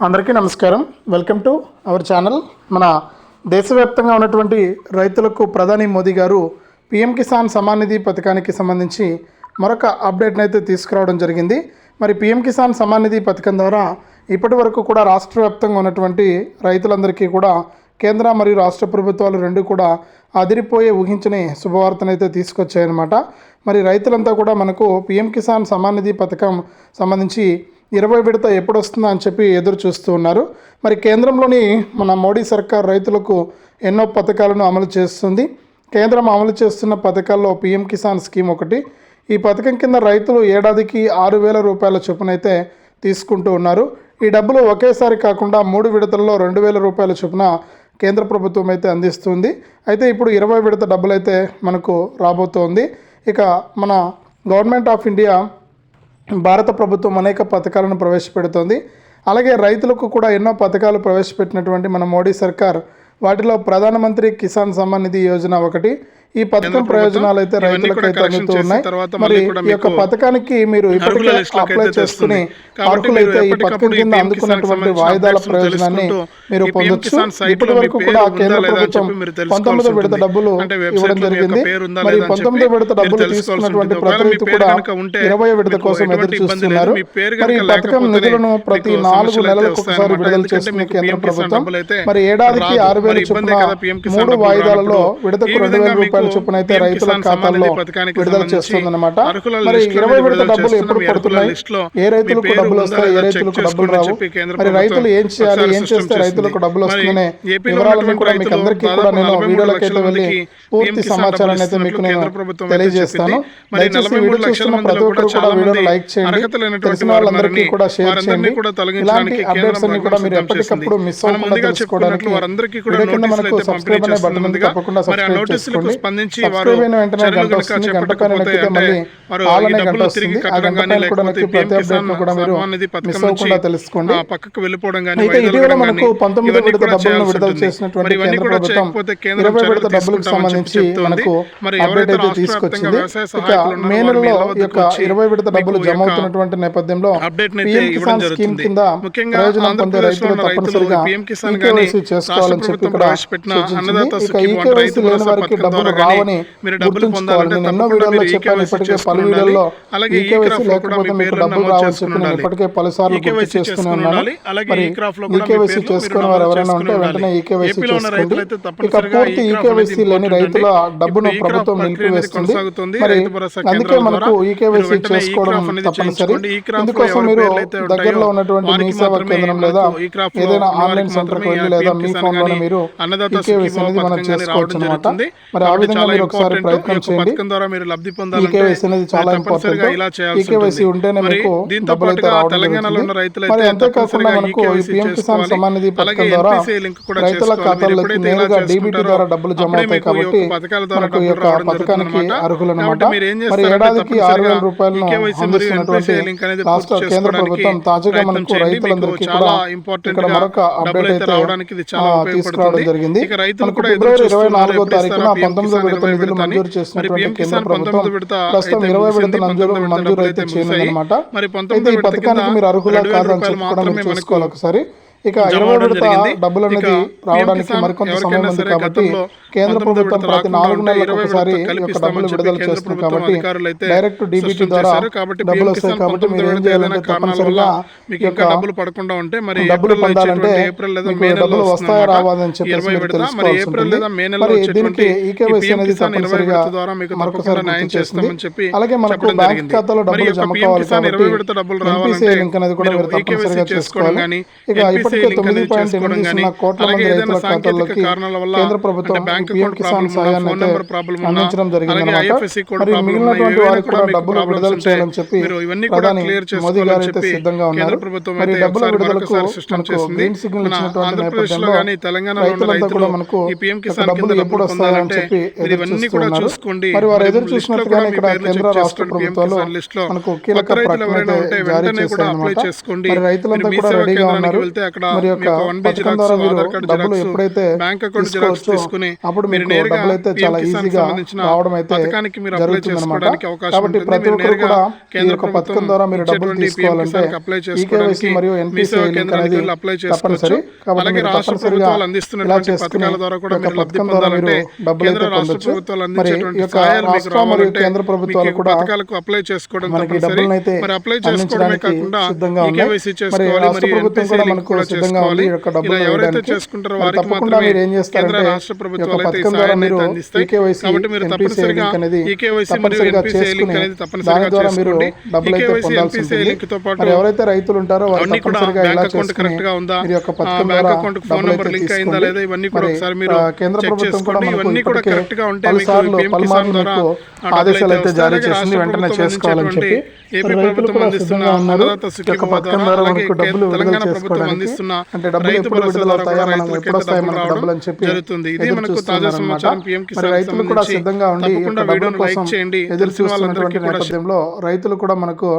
అందరికీ నమస్కారం. Welcome to our channel మన దేశవ్యాప్తంగా ఉన్నటువంటి రైతులకు ప్రధాని మోదీ గారు పిఎం కిసాన్ సమాన్ నిధి పథకానికి సంబంధించి మరొక అప్డేట్ని అయితే తీసుకురావడం జరిగింది. మరి పిఎం కిసాన్ సమాన్ నిధి పథకం ద్వారా ఇప్పటి వరకు కూడా రాష్ట్ర వ్యాప్తంగా ఉన్నటువంటి రైతులందరికీ కూడా కేంద్ర మరియు రాష్ట్ర ప్రభుత్వాలు రెండు కూడా అదిరిపోయే ఊహించని శుభవార్తనైతే తీసుకొచ్చాయన్నమాట. మరి రైతులంతా కూడా మనకు పిఎం కిసాన్ సమాన్ నిధి పథకం సంబంధించి ఇరవై విడత ఎప్పుడు వస్తుందా అని చెప్పి ఎదురు చూస్తూ ఉన్నారు. మరి కేంద్రంలోని మన మోడీ సర్కార్ రైతులకు ఎన్నో పథకాలను అమలు చేస్తుంది. కేంద్రం అమలు చేస్తున్న పథకాల్లో పిఎం కిసాన్ స్కీమ్ ఒకటి ఈ పథకం కింద రైతులు ఏడాదికి ఆరు వేల రూపాయల చొప్పునైతే తీసుకుంటూ ఉన్నారు. ఈ డబ్బులు ఒకేసారి కాకుండా మూడు విడతల్లో రెండు వేల రూపాయల చొప్పున కేంద్ర ప్రభుత్వం అయితే అందిస్తుంది. అయితే ఇప్పుడు ఇరవై విడత డబ్బులు అయితే మనకు రాబోతోంది. ఇక మన గవర్నమెంట్ ఆఫ్ ఇండియా భారత ప్రభుత్వం అనేక పథకాలను ప్రవేశపెడుతోంది. అలాగే రైతులకు కూడా ఎన్నో పథకాలు ప్రవేశపెట్టినటువంటి మన మోడీ సర్కార్ వాటిలో ప్రధానమంత్రి కిసాన్ సమ్మాన్ నిధి యోజన ఒకటి ఈ పథకం ప్రయోజనాలు అయితే రైతులకైతే అందుతూ ఉన్నాయి. మరి ఈ యొక్క పథకానికి మీరు ఇప్పటికే అప్లై చేసుకుని అర్హులైతే ఈ పథకం కింద అందుకున్నటువంటి వాయిదాల ప్రయోజనాన్ని మీరు పొందొచ్చు. ఇప్పటి వరకు కూడా కేంద్ర ప్రభుత్వం పంతొమ్మిదో విడత డబ్బులు ఇవ్వడం జరిగింది. మరి పంతొమ్మిదో విడత డబ్బులు తీసుకున్నటువంటి ప్రతి రైతు కూడా ఇరవై విడత కోసం ఎదురు చూస్తున్నారు. మరి ఈ పథకం నిధులను ప్రతి నాలుగు నెలలకు ఒకసారి విడుదల చేస్తున్న కేంద్ర ప్రభుత్వం. మరి ఏడాదికి ఆరు వేల చొప్పున మూడు వాయిదాలలో విడతకు రెండు వేల రూపాయల చొప్పున అయితే రైతుల ఖాతాల్లో విడుదల చేస్తుందన్నమాట. మరి ఇరవై విడత డబ్బులు ఎప్పుడు పడుతున్నాయి? ఏ రైతులకు డబ్బులు వస్తాయి? ఏ రైతులకు డబ్బులు రావు? మరి రైతులు ఏం చేయాలి? ఏం చేస్తే రైతులకు డబ్బులు వస్తుందనే వివరాలను కూడా మీకు అందరికీ కూడా నేను వీడియోలకైతే వెళ్ళి పూర్తి సమాచారాన్ని అయితే మీకు నేను తెలియజేస్తాను. దయచేసి వీడియో చూస్తున్న ప్రతి ఒక్కరు కూడా వీడియోని లైక్ చేయండి. తెలిసిన వాళ్ళందరికీ కూడా షేర్ చేయండి. ఇలాంటి అప్డేట్స్ అన్ని కూడా మీరు ఎప్పటికప్పుడు మిస్ అవ్వకుండా తెలుసుకోవడానికి వీడియో కింద మనకు సబ్స్క్రైబ్ అనే బటన్ ఉంది తప్పకుండా సబ్స్క్రైబ్ చేసుకోండి కూడా కూడా మీరు మిస్ అవ్వకుండా తెలుసుకోండి. పక్కకు వెళ్ళిపోవడం కానీ అయితే ఇటీవల మనకు పంతొమ్మిది విడత డబ్బులను విడుదల చేసినటువంటి కేంద్ర ప్రభుత్వం ఇరవై విడత డబ్బులకు సంబంధించి మనకు అప్డేట్ అయితే తీసుకొచ్చింది. ఇక మే నెలలో యొక్క ఇరవై విడత డబ్బులు జమ అవుతున్నటువంటి నేపథ్యంలో పిఎం కిసాన్ స్కీమ్ కింద ప్రయోజనం పొందే రైతులు తప్పనిసరిగా ఈకేవైసీ చేసుకోవాలని చెప్పి ఇక్కడ సూచించింది. ఇక ఈకేవైసీ లేని వారికి డబ్బులు రావని గుర్తుంచుకోవాలి. నేను ఎన్నో వీడియోల్లో చెప్పాను ఇప్పటికే పలు వీడియోల్లో ఈకేవైసీ లేకపోతే మీకు డబ్బులు చెప్పి నేను ఇప్పటికే పలుసార్లు గుర్తు చేస్తూనే ఉన్నాను. మరి ఈకేవైసీ చేసుకునే వారు ఎవరైనా ఉంటే వెంటనే ఈకేవైసీ చేసుకోండి ఇక పూర్తి ఈకేవైసీ లేని రైతుల డబ్బును ప్రభుత్వం నిలిపివేస్తుంది. మరి అందుకే మనకు ఈకేవైసీ చేసుకోవడం తప్పనిసరి. ఇందుకోసం మీరు దగ్గరలో ఉన్నటువంటి మీ సేవా కేంద్రం లేదా ఏదైనా ఆన్లైన్ సెంటర్కి వెళ్ళి లేదా మీ ఫోన్లోనే మీరు ఈకేవైసీ అనేది మనం చేసుకోవచ్చు అనమాట మరి ఆ విధంగా మీరు ఒకసారి ప్రయత్నం చేయండి ద్వారా మీరు లబ్ధి పొందాలంటే అనేది చాలా ఇంపార్టెంట్ ఇలా చేయాల్సి ఈకేవైసీ ఉంటేనే మీకు దీంతో పాటుగా తెలంగాణలో ఉన్న రైతులైతే అంతేకాకుండా మనకు పిఎం కిసాన్. సమ్మాన్ నిధి పథకం ద్వారా రైతుల ఖాతాల్లోకి నేరుగా డీబీటీ ద్వారా డబ్బులు జమ అవుతాయి కాబట్టి మనకు ఈ యొక్క పథకానికి. అర్హులన్నమాట మీరు ఏడాదికి ఆరు వేల రూపాయలను అందిస్తున్నటువంటి NPCI లింక్ అనేది రాష్ట్ర కేంద్ర ప్రభుత్వం తాజాగా మనకు. రైతులందరికీ కూడా ఇక్కడ మరొక అప్డేట్ అయితే. తీసుకురావడం జరిగింది మనకు ఫిబ్రవరి ఇరవై నాలుగో తారీఖున? పంతొమ్మిదో కిసాన్ మంజూరు ప్రస్తుతం ఇరవై మంజూరు అయితే మరి ఈ పథకానికి మీరు అర్హులా కాదని చూసుకోవాలి ఒకసారి. ఇక ఇరవై విడత. డబ్బులు అనేది రావడానికి మరికొంత సమయం ఉంది కాబట్టి కేంద్ర ప్రభుత్వం ప్రతి నాలుగు నెలలకు ఒకసారి యొక్క డబ్బులు విడుదల చేస్తుంది కాబట్టి డైరెక్ట్ డీబీటీ ద్వారా డబ్బులు వస్తాయి కాబట్టి మీరు ఏం చేయాలంటే తప్పనిసరిగా మీకు యొక్క డబ్బులు పడకుండా ఉంటే మరి డబ్బులు పొందాలంటే ఇచ్చేటువంటి ఏప్రిల్ లేదా మీకు డబ్బులు వస్తాయా వస్తుందన్నమాట. రావా అని చెప్పేసి మీరు విడత మరి దీనికి ఈకేవైసీ అనేది తప్పనిసరిగా మరొకసారి న్యాయం చేస్తామని చెప్పి అలాగే మనకు బ్యాంక్. ఖాతాలో డబ్బులు జమ కావాలి కాబట్టి రావాలంటే లింక్ అనేది కూడా మీరు తప్పనిసరిగా చేసుకోవాలి ఇక NPCI లింక్ అనేది చేసుకోవడం కానీ అలాగే ఏదైనా సాంకేతిక ఖాతాల్లోకి కారణాల వల్ల కేంద్ర ప్రభుత్వం bank account problem phone number problem అందించడం కోడ్ ప్రాబ్లం డబ్బులు విడుదల చేయాలని చెప్పి మీరు ఇవన్నీ కూడా క్లియర్ చేసుకోవాలని చెప్పి కేంద్ర ప్రభుత్వం అయితే ఒకసారి మరొకసారి మనకు చేసింది. మన ఆంధ్రప్రదేశ్లో కానీ తెలంగాణలో రైతులు ఈ పిఎం కిసాన్ కింద ఎప్పుడు వస్తాయని చెప్పి మీరు ఇవన్నీ కూడా చూసుకోండి. మరి వారు ఎదురు చూసినట్టుగానే ఇక్కడ కేంద్ర రాష్ట్ర ప్రభుత్వాలు మనకు కీలక ప్రకటన ఉంటే వెంటనే కూడా అప్లై చేసుకోండి రైతులంతా కూడా రెడీగా ఉన్నారు వెళ్తే అక్కడ వన్ ఆధార్ కార్డు డబ్బులు ఎప్పుడైతే బ్యాంక్ అకౌంట్ జిరాక్స్ తీసుకుని అప్పుడు మీరు నేరుగా డబ్బులు అయితే PM చాలా ఈజీగా రావడం అయితే పథకానికి మీరు అప్లై చేసుకోవడానికి అవకాశం కాబట్టి ప్రతి ఒక్కరు కూడా కేంద్ర పథకం ద్వారా మీరు డబ్బులు తీసుకోవాలంటే అప్లై చేసుకోవడానికి మరియు ఎన్పిసిఐ సేవా లింక్ అనేది అప్లై చేసుకోవచ్చు. అలాగే రాష్ట్ర ప్రభుత్వాలు అందిస్తున్నటువంటి పథకాల ద్వారా కూడా మీరు లబ్ధి పొందాలంటే కేంద్ర రాష్ట్ర ప్రభుత్వాలు అందించేటువంటి సహాయాలు మీకు రావాలంటే కేంద్ర ప్రభుత్వాలు కూడా పథకాలకు అప్లై చేసుకోవడం తప్పనిసరి. డబ్బులను అయితే మరి అప్లై చేసుకోవడమే కాకుండా కేవైసీ చేసుకోవాలి. మరి ఎన్పిసి కూడా లింక్ కూడా సిద్ధంగా ఉంది. యొక్క డబ్బులు ఎవరైతే వేయడానికి చేసుకుంటారో మరి వారికి తప్పకుండా మీరు ఏం చేస్తారంటే రాష్ట్ర ఈ యొక్క పథకం ద్వారా మీరు ఈకేవైసీ తప్పనిసరిగా లింక్ అనేది తప్పనిసరిగా చేసుకుని దాని ద్వారా మీరు డబ్బులు అయితే కేవైసీ పొందాల్సి ఉంటుంది. మరి ఎవరైతే రైతులు ఉంటారో వారు తప్పనిసరిగా అకౌంట్ చేసుకుని కరెక్ట్గా ఉందా? మీరు యొక్క పథకం ద్వారా డబ్బులు నెంబర్ అయితే లింక్ అయిందా తీసుకోండి లేదా ఇవన్నీ కూడా మరి ఒకసారి మీరు ఆ, కేంద్ర ప్రభుత్వం కూడా మనకు ఇవన్నీ కూడా ఇప్పటికే పలుసార్లు పలుమార్లు మీకు ఆదేశాలు అయితే. జారీ చేసింది వెంటనే చేసుకోవాలని చెప్పి రైతులు ప్రభుత్వం కూడా సిద్ధంగా ఉన్నారు. ఈ యొక్క పథకం ద్వారా మనకు డబ్బులు విడుదల చేసుకోవడానికి రైతు భరోసా మనకు జరుగుతుంది. ఇది తాజా సమాచారం పిఎం కిసాన్ రైతులు కూడా సిద్ధంగా ఉండి వీడియోను లైక్ చేయండి. ఎదురు చూస్తున్నటువంటి నేపథ్యంలో రైతులు కూడా మనకు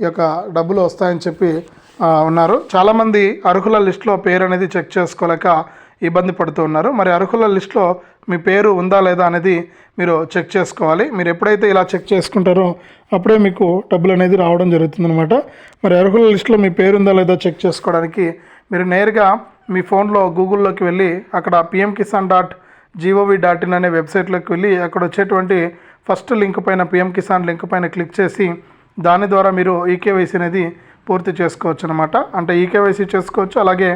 ఈ యొక్క డబ్బులు వస్తాయని చెప్పి ఉన్నారు. చాలామంది అర్హుల లిస్టులో పేరు అనేది చెక్ చేసుకోలేక ఇబ్బంది పడుతూ ఉన్నారు. మరి అర్హుల లిస్టులో మీ పేరు ఉందా లేదా అనేది మీరు చెక్ చేసుకోవాలి. మీరు ఎప్పుడైతే ఇలా చెక్ చేసుకుంటారో అప్పుడే మీకు డబ్బులు అనేది రావడం జరుగుతుందన్నమాట. మరి అర్హుల లిస్టులో మీ పేరు ఉందా లేదా చెక్ చేసుకోవడానికి మీరు నేరుగా మీ ఫోన్లో గూగుల్లోకి వెళ్ళి అక్కడ PM Kisan dot gov dot in అనే వెబ్సైట్లోకి వెళ్ళి అక్కడ వచ్చేటువంటి ఫస్ట్ లింక్ పైన పిఎం కిసాన్ లింక్ పైన క్లిక్ చేసి దాని ద్వారా మీరు ఈకేవైసీ అనేది పూర్తి చేసుకోవచ్చు అనమాట అంటే ఈకేవైసీ చేసుకోవచ్చు. అలాగే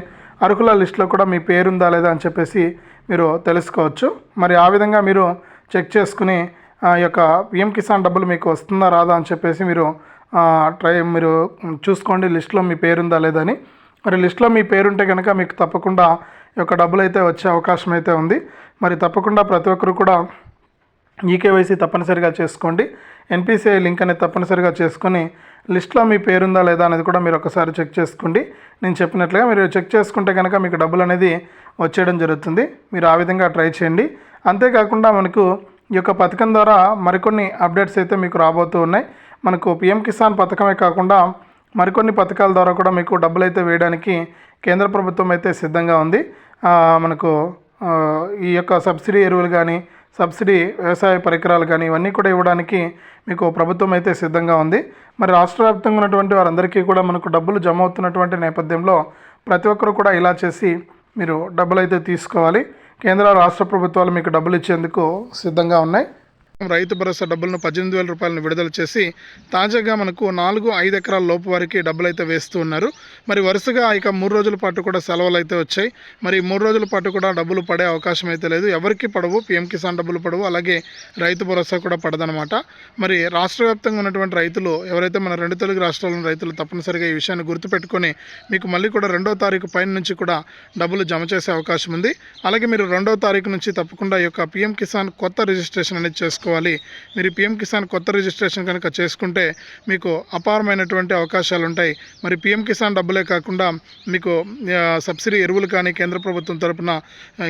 అర్హుల లిస్టులో కూడా మీ పేరుందా లేదా అని చెప్పేసి మీరు తెలుసుకోవచ్చు. మరి ఆ విధంగా మీరు చెక్ చేసుకుని ఆ యొక్క పిఎం కిసాన్ డబ్బులు మీకు వస్తుందా రాదా అని చెప్పేసి మీరు ట్రై మీరు చూసుకోండి లిస్ట్లో మీ పేరుందా లేదా అని. మరి లిస్ట్లో మీ పేరుంటే కనుక మీకు తప్పకుండా ఈ యొక్క డబ్బులు అయితే వచ్చే అవకాశం అయితే ఉంది. మరి తప్పకుండా ప్రతి ఒక్కరు కూడా ఈకేవైసీ తప్పనిసరిగా చేసుకోండి. ఎన్పిసిఐ లింక్ అనేది తప్పనిసరిగా చేసుకొని లిస్ట్లో మీ పేరుందా లేదా అనేది కూడా మీరు ఒకసారి చెక్ చేసుకోండి. నేను చెప్పినట్లుగా మీరు చెక్ చేసుకుంటే కనుక మీకు డబ్బులు అనేది వచ్చేయడం జరుగుతుంది. మీరు ఆ విధంగా ట్రై చేయండి. అంతేకాకుండా మనకు ఈ యొక్క పథకం ద్వారా మరికొన్ని అప్డేట్స్ అయితే మీకు రాబోతూ ఉన్నాయి. మనకు పిఎం కిసాన్ పథకమే కాకుండా మరికొన్ని పథకాల ద్వారా కూడా మీకు డబ్బులు అయితే వేయడానికి కేంద్ర ప్రభుత్వం అయితే సిద్ధంగా ఉంది. మనకు ఈ యొక్క సబ్సిడీ ఎరువులు కానీ సబ్సిడీ వ్యవసాయ పరికరాలు కానీ ఇవన్నీ కూడా ఇవ్వడానికి మీకు ప్రభుత్వం అయితే సిద్ధంగా ఉంది. మరి రాష్ట్ర వ్యాప్తంగా ఉన్నటువంటి వారందరికీ కూడా మనకు డబ్బులు జమ అవుతున్నటువంటి నేపథ్యంలో ప్రతి ఒక్కరు కూడా ఇలా చేసి మీరు డబ్బులు అయితే తీసుకోవాలి. కేంద్ర రాష్ట్ర ప్రభుత్వాలు మీకు డబ్బులు ఇచ్చేందుకు సిద్ధంగా ఉన్నాయి. రైతు భరోసా డబ్బులను పద్దెనిమిది వేల రూపాయలను విడుదల చేసి తాజాగా మనకు నాలుగు ఐదు ఎకరాల లోపు వారికి డబ్బులు అయితే వేస్తూ ఉన్నారు. మరి వరుసగా ఇక మూడు రోజుల పాటు కూడా సెలవులు అయితే వచ్చాయి. మరి మూడు రోజుల పాటు కూడా డబ్బులు పడే అవకాశం అయితే లేదు. ఎవరికి పడవు పిఎం కిసాన్ డబ్బులు పడవు. అలాగే రైతు భరోసా కూడా పడదనమాట మరి రాష్ట్ర వ్యాప్తంగా ఉన్నటువంటి రైతులు ఎవరైతే మన రెండు తెలుగు రాష్ట్రాల్లోని రైతులు తప్పనిసరిగా ఈ విషయాన్ని గుర్తుపెట్టుకొని మీకు మళ్ళీ కూడా రెండో తారీఖు పైన నుంచి కూడా డబ్బులు జమ చేసే అవకాశం ఉంది. అలాగే మీరు రెండో తారీఖు నుంచి తప్పకుండా ఈ యొక్క పిఎం కిసాన్ కొత్త రిజిస్ట్రేషన్ అనేది చేసుకోవాలి. మీరు పిఎం కిసాన్ కొత్త రిజిస్ట్రేషన్ కనుక చేసుకుంటే మీకు అపారమైనటువంటి అవకాశాలు ఉంటాయి మరి పిఎం కిసాన్ డబ్బులే కాకుండా మీకు సబ్సిడీ ఎరువులు కానీ కేంద్ర ప్రభుత్వం తరపున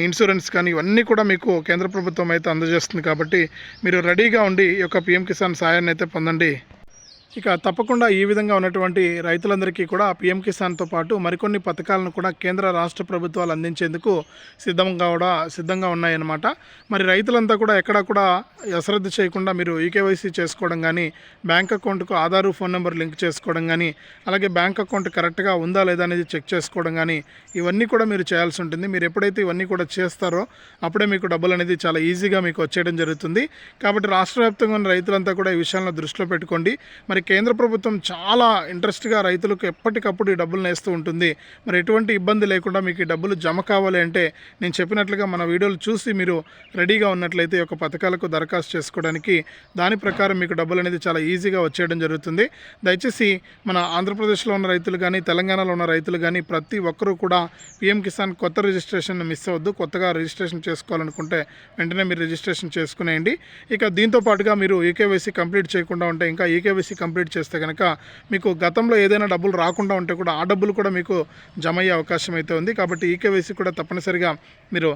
ఇన్సూరెన్స్ కానీ ఇవన్నీ కూడా మీకు కేంద్ర ప్రభుత్వం అయితే అందజేస్తుంది కాబట్టి మీరు రెడీగా ఉండి ఈ యొక్క పిఎం కిసాన్ సాయాన్ని అయితే పొందండి. ఇక తప్పకుండా ఈ విధంగా ఉన్నటువంటి రైతులందరికీ కూడా పిఎం కిసాన్తో పాటు మరికొన్ని పథకాలను కూడా కేంద్ర రాష్ట్ర ప్రభుత్వాలు అందించేందుకు సిద్ధంగా కూడా సిద్ధంగా ఉన్నాయన్నమాట. మరి రైతులంతా కూడా ఎక్కడా కూడా అశ్రద్ధ చేయకుండా మీరు ఈకేవైసీ చేసుకోవడం కానీ బ్యాంక్ అకౌంట్కు ఆధారు ఫోన్ నెంబర్ లింక్ చేసుకోవడం కానీ అలాగే బ్యాంక్ అకౌంట్ కరెక్ట్గా ఉందా లేదా అనేది చెక్ చేసుకోవడం కానీ ఇవన్నీ కూడా మీరు చేయాల్సి ఉంటుంది. మీరు ఎప్పుడైతే ఇవన్నీ కూడా చేస్తారో అప్పుడే మీకు డబ్బులు అనేది చాలా ఈజీగా మీకు వచ్చేయడం జరుగుతుంది. కాబట్టి రాష్ట్ర వ్యాప్తంగా ఉన్న రైతులంతా కూడా ఈ విషయాలను దృష్టిలో పెట్టుకోండి. మరి కేంద్ర ప్రభుత్వం చాలా ఇంట్రెస్ట్గా రైతులకు ఎప్పటికప్పుడు ఈ డబ్బులు వేస్తూ ఉంటుంది. మరి ఎటువంటి ఇబ్బంది లేకుండా మీకు ఈ డబ్బులు జమ కావాలి అంటే నేను చెప్పినట్లుగా మన వీడియోలు చూసి మీరు రెడీగా ఉన్నట్లయితే ఈ యొక్క పథకాలకు దరఖాస్తు చేసుకోవడానికి దాని ప్రకారం మీకు డబ్బులు అనేది చాలా ఈజీగా వచ్చేయడం జరుగుతుంది. దయచేసి మన ఆంధ్రప్రదేశ్లో ఉన్న రైతులు కానీ తెలంగాణలో ఉన్న రైతులు కానీ ప్రతి ఒక్కరూ కూడా పిఎం కిసాన్ కొత్త రిజిస్ట్రేషన్ మిస్ అవ్వద్దు. కొత్తగా రిజిస్ట్రేషన్ చేసుకోవాలనుకుంటే వెంటనే మీరు రిజిస్ట్రేషన్ చేసుకునేయండి. ఇక దీంతో పాటుగా మీరు ఈకేవైసీ కంప్లీట్ చేయకుండా ఉంటే ఇంకా ఈకేవైసీ కంప్లీట్ చేస్తే కనుక మీకు గతంలో ఏదైనా డబ్బులు రాకుండా ఉంటే కూడా ఆ డబ్బులు కూడా మీకు జమ అయ్యే అవకాశం అయితే ఉంది. కాబట్టి ఈకేవైసీ కూడా తప్పనిసరిగా మీరు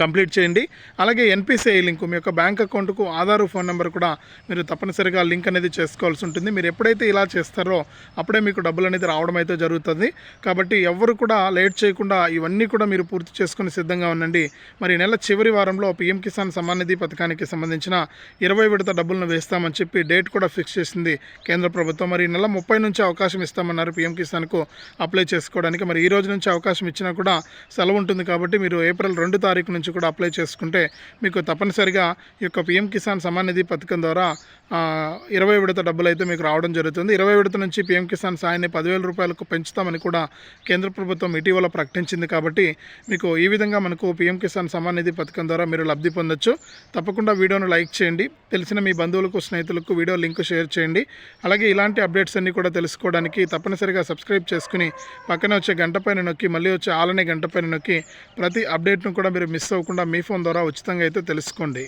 కంప్లీట్ చేయండి. అలాగే ఎన్పిసిఐ లింక్ మీ యొక్క బ్యాంక్ అకౌంట్కు ఆధార్ ఫోన్ నెంబర్ కూడా మీరు తప్పనిసరిగా లింక్ అనేది చేసుకోవాల్సి ఉంటుంది. మీరు ఎప్పుడైతే ఇలా చేస్తారో అప్పుడే మీకు డబ్బులు అనేది రావడం అయితే జరుగుతుంది. కాబట్టి ఎవరు కూడా లేట్ చేయకుండా ఇవన్నీ కూడా మీరు పూర్తి చేసుకుని సిద్ధంగా ఉండండి. మరి నెల చివరి వారంలో పీఎం కిసాన్ సమ్మాన్ నిధి పథకానికి సంబంధించిన ఇరవై విడత డబ్బులను వేస్తామని చెప్పి డేట్ కూడా ఫిక్స్ చేసింది కేంద్ర ప్రభుత్వం. మరి ఈ నెల ముప్పై నుంచి అవకాశం ఇస్తామన్నారు పీఎం కిసాన్కు అప్లై చేసుకోవడానికి. మరి ఈ రోజు నుంచి అవకాశం ఇచ్చినా కూడా సెలవు ఉంటుంది కాబట్టి మీరు ఏప్రిల్ రెండు తారీఖు నుంచి కూడా అప్లై చేసుకుంటే మీకు తప్పనిసరిగా ఈ యొక్క పిఎం కిసాన్ సమాన్ నిధి పథకం ద్వారా ఇరవై విడత డబ్బులు అయితే మీకు రావడం జరుగుతుంది. ఇరవై విడత నుంచి పిఎం కిసాన్ సాయాన్ని పదివేల రూపాయలకు పెంచుతామని కూడా కేంద్ర ప్రభుత్వం ఇటీవల ప్రకటించింది కాబట్టి మీకు ఈ విధంగా మనకు పిఎం కిసాన్ సమాన్ నిధి పథకం ద్వారా మీరు లబ్ధి పొందొచ్చు. తప్పకుండా వీడియోను లైక్ చేయండి. తెలిసిన మీ బంధువులకు స్నేహితులకు వీడియో లింక్ షేర్ చేయండి. అలాగే ఇలాంటి అప్డేట్స్ అన్ని కూడా తెలుసుకోవడానికి తప్పనిసరిగా సబ్స్క్రైబ్ చేసుకుని పక్కనే వచ్చే గంట పైన నొక్కి మళ్ళీ వచ్చే ఆలనే గంట పైన నొక్కి ప్రతి అప్డేట్ను కూడా మీరు మిస్ అవ్వకుండా మీ ఫోన్ ద్వారా ఉచితంగా అయితే తెలుసుకోండి.